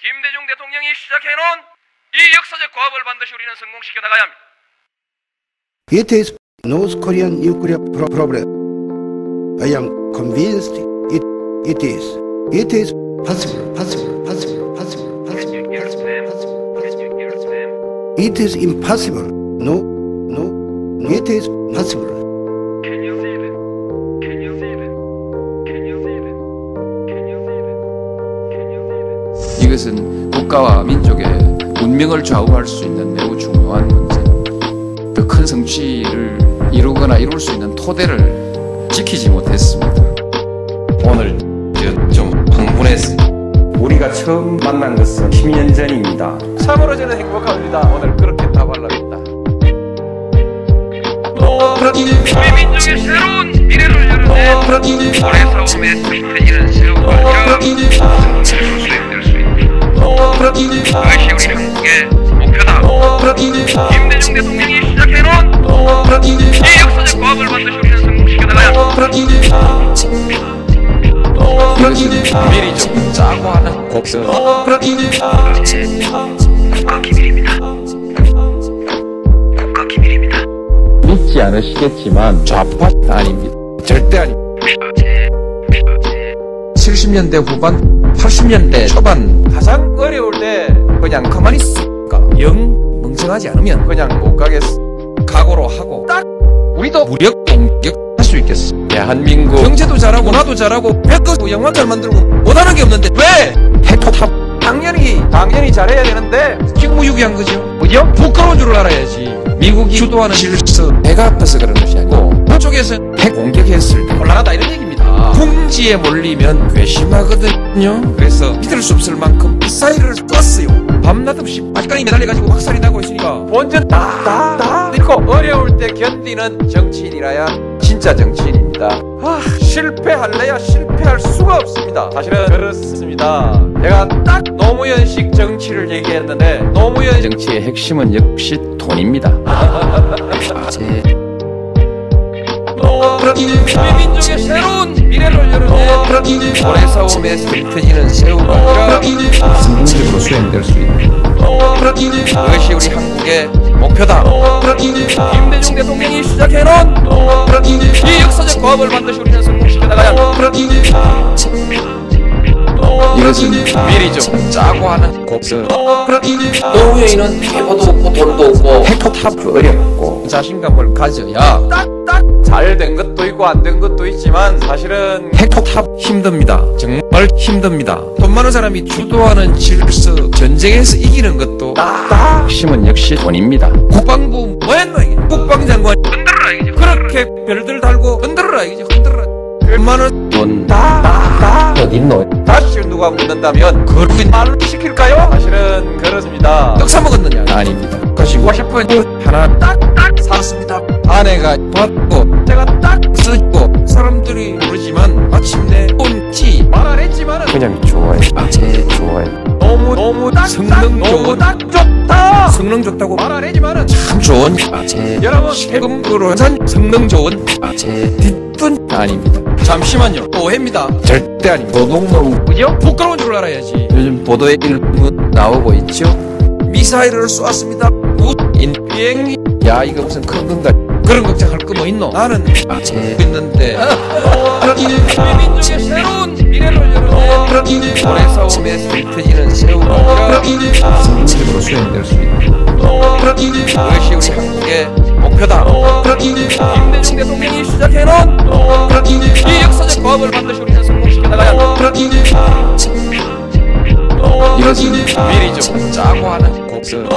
김대중 대통령이 시작해놓은 이 역사적 과업을 반드시 우리는 성공시켜 나가야 합니다. It is North Korean nuclear pro- problem. I am convinced it, it is. It is possible, possible, possible, possible, possible, possible, possible. It is impossible. No, no. It is possible. 이것은 국가와 민족의 운명을 좌우할 수 있는 매우 중요한 문제. 더 큰 성취를 이루거나 이룰 수 있는 토대를 지키지 못했습니다. 오늘 저좀 흥분했어요. 우리가 처음 만난 것은 10년 전입니다. 참으로 저는 행복합니다. 오늘 그렇게 답하려겠다. 우리 민족의 새로운 미래를 열어낸 올해 싸움에 펼쳐지는 새로운 발전 믿지 않으시겠지만 좌파 아닙니다. 절대 아닙니다. 70년대 후반, 80년대 초반 가장 어려울 때 그냥 가만히 있을까? 영 멍청하지 않으면 그냥 못 가겠어. 각오로 하고 딱 우리도 무력 공격할 수 있겠어. 대한민국 경제도 잘하고 나도 잘하고 백거 영화 잘 만들고 못하는 게 없는데 왜? 핵포탑 당연히 당연히 잘해야 되는데 직무유기한 거죠. 그죠? 부끄러운 줄 알아야지. 미국이 주도하는 실수 배가 아파서 그런 것이 아니고 그쪽에서 핵 공격했을 때 곤란하다 이런. 궁지에 몰리면 괘씸하거든요. 그래서 믿을 수 없을 만큼 미사일을 쐈어요. 밤낮 없이 아직까지 매달려가지고 확살이 나고 있으니까 완전 다다다 있고 어려울 때 견디는 정치인이라야 진짜 정치인입니다. 아, 실패할래야 실패할 수가 없습니다. 사실은 그렇습니다. 제가 딱 노무현식 정치를 얘기했는데 노무현 정치의 핵심은 역시 돈입니다. 제 우리 민족의 열어낸 올해 싸움에 흩어지는 새우가 성공적으로 수행될 수 있는 그것이 우리 한국의 목표다. 김대중 대통령이 시작해놓은 이 역사적 과업을 반드시 우리는 성공시켜 나가야. 이것은 미리 좀 짜고 하는 곡선. 노무현이는 해봐도 없고 돈도 없고 핵포탑도 어렵고 자신감을 가져야 잘 된 것도 있고 안 된 것도 있지만 사실은 핵포탑 힘듭니다. 정말 힘듭니다. 돈 많은 사람이 주도하는 질서 전쟁에서 이기는 것도 다 핵심은 역시 돈입니다. 국방부 뭐했노 이게 국방장관 흔들어라 이거죠. 그렇게 별들 달고 흔들어라 이게 흔들어라. 얼마나 돈다다 어딨노 다시 누가 묻는다면 그렇게 말을 시킬까요? 사실은 그렇습니다. 떡 사 먹었느냐? 아닙니다. 가시고 싶은 옷 하나 딱딱 샀습니다. 아내가 받고 제가 딱 쓰고 사람들이 모르지만 마침내 온지 말안 했지만은 그냥 좋아해. 제 좋아해. 너무 너무 딱 성능 너무 딱 좋다. 성능 좋다고 말안 했지만은 참 좋은 제 여러분 세금으로 산 성능 좋은 제 뒷돈 아닙니다. 잠시만요. 오해입니다. 절대 아닙니다. 도둑놈 그죠? 부끄러운 줄 알아야지. 요즘 보도에 일부 나오고 있죠. 미사일을 쏘았습니다. 우인 비행기. 야 이거 무슨 큰 건가? 그런 걱정할 거 뭐 있노? 나는 제 있는데. 새로운 미래를 열어낸 올해 싸움에 흩어지는 새우가 성공적으로 수행될 수 있는 그것이 우리 한국의 목표다. 김대중 대통령이 시작해놓은 이 역사적 과업을 반드시 우리는 성공시켜 나가야 합니다. 이것은 미리 좀 짜고 하는 곡선.